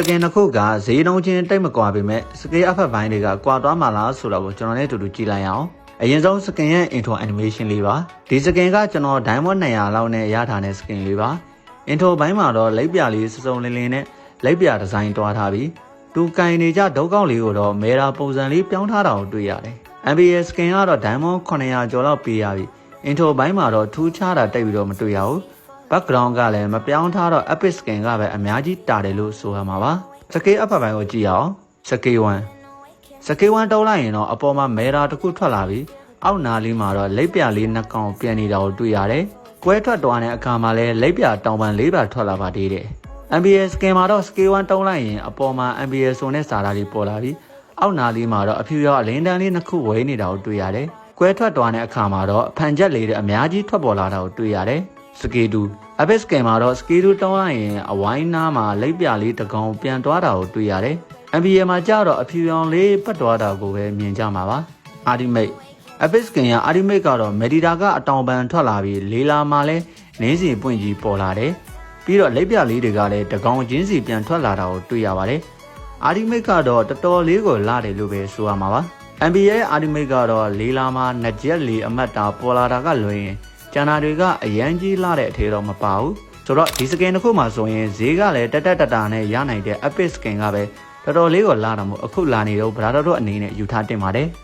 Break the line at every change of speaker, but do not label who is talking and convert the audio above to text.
စကင်တစ်ခုကဈေးနှုန်းချင်းတိတ်မကွာပေမဲ့စကေးအဖက်ပိုင်းတွေကကွာသွားမှလားဆိုတော့ကိုကျွန်တော်လည်းအတူတူကြည့်လိုက်ရအောင်အရင်ဆုံးစကင်ရဲ့ intro animation လေးပါဒီစကင်ကကျွန်တော် diamond 200လောက်နဲ့ရထားတဲ့စကင်လေးပါ intro ဘိုင်းမှာတော့လက်ပြလေးစုံစုံလင်းလင်းနဲ့လက်ပြဒီဇိုင်းတွားထားပြီးသူကင်နေကြဒုတ်ကောက်လေးကိုတော့မေရာပုံစံလေးပြောင်းထားတာကိုတွေ့ရတယ် MBS skin ကတော့ diamond 900ကျော်လောက်ပေးရပြီ intro ဘိုင်းမှာတော့ထူးခြားတာတိတ်ပြီးတော့မတွေ့ရဘူး background ကလည်းမပြောင်းထားတော့ epic skin ကပဲအများကြီးတာတယ်လို့ဆိုရမှာပါစကေးအဖက်ပိုင်းကိုကြည့်အောင်စကေး1စကေး1တောက်လိုက်ရင်တော့အပေါ်မှာမဲရာတစ်ခုထွက်လာပြီးအောက်နာလေးမှာတော့လက်ပြလေးနှစ်ကောင်ပြန်နေတာကိုတွေ့ရတယ်ကွဲထွက်သွားတဲ့အခါမှာလည်းလက်ပြတောင်ပန်လေးပါထွက်လာပါသေးတယ် MBS skin မှာတော့ scale 1တုံးလိုက်ရင်အပေါ်မှာ MBS ဆိုတဲ့စာသားလေးပေါ်လာပြီးအောက်နာလေးမှာတော့အဖြူရောအလင်းတန်းလေးနှစ်ခုဝဲနေတာကိုတွေ့ရတယ်။ကွဲထွက်သွားတဲ့အခါမှာတော့အဖန်ချက်လေးတွေအများကြီးထွက်ပေါ်လာတာကိုတွေ့ရတယ်။ scale 2 Abyss skin မှာတော့ scale 2တုံးလိုက်ရင်အဝိုင်းနားမှာလက်ပြလေးတစ်ကောင်ပြန်သွားတာကိုတွေ့ရတယ်။ MBA မှာကျတော့အဖြူရောင်လေးပတ်သွားတာကိုပဲမြင်ကြမှာပါ။ Ultimate Abyss skin က Ultimate ကတော့ Medita ကအတောင်ပန်ထွက်လာပြီးလေးလာမှာလဲနင်းစီပွင့်ကြီးပေါ်လာတယ်။ပြီးတော့လက်ပြလေးတွေကလည်းတကောင်ချင်းစီပြန်ထွက်လာတာကိုတွေ့ရပါတယ်။အာဒီမိတ်ကတော့တော်တော်လေးကိုလာတယ်လို့ပဲဆိုရမှာပါ။ NBA အာဒီမိတ်ကတော့လေးလာမှာနှစ်ချက်လေးအမတ်တာပေါ်လာတာကလွင်ရင် ကျန်တာတွေကအရန်ကြီးလာတဲ့အထေတော့မပါဘူး။ဆိုတော့ဒီစကင်တစ်ခုမှဆိုရင်ဈေးကလည်းတက်တက်တတာနဲ့ရနိုင်တဲ့ Epic skin ကပဲတော်တော်လေးကိုလာတာမို့အခုလာနေတော့ဗရာတော်တို့အနေနဲ့ယူထားတင်ပါတယ်။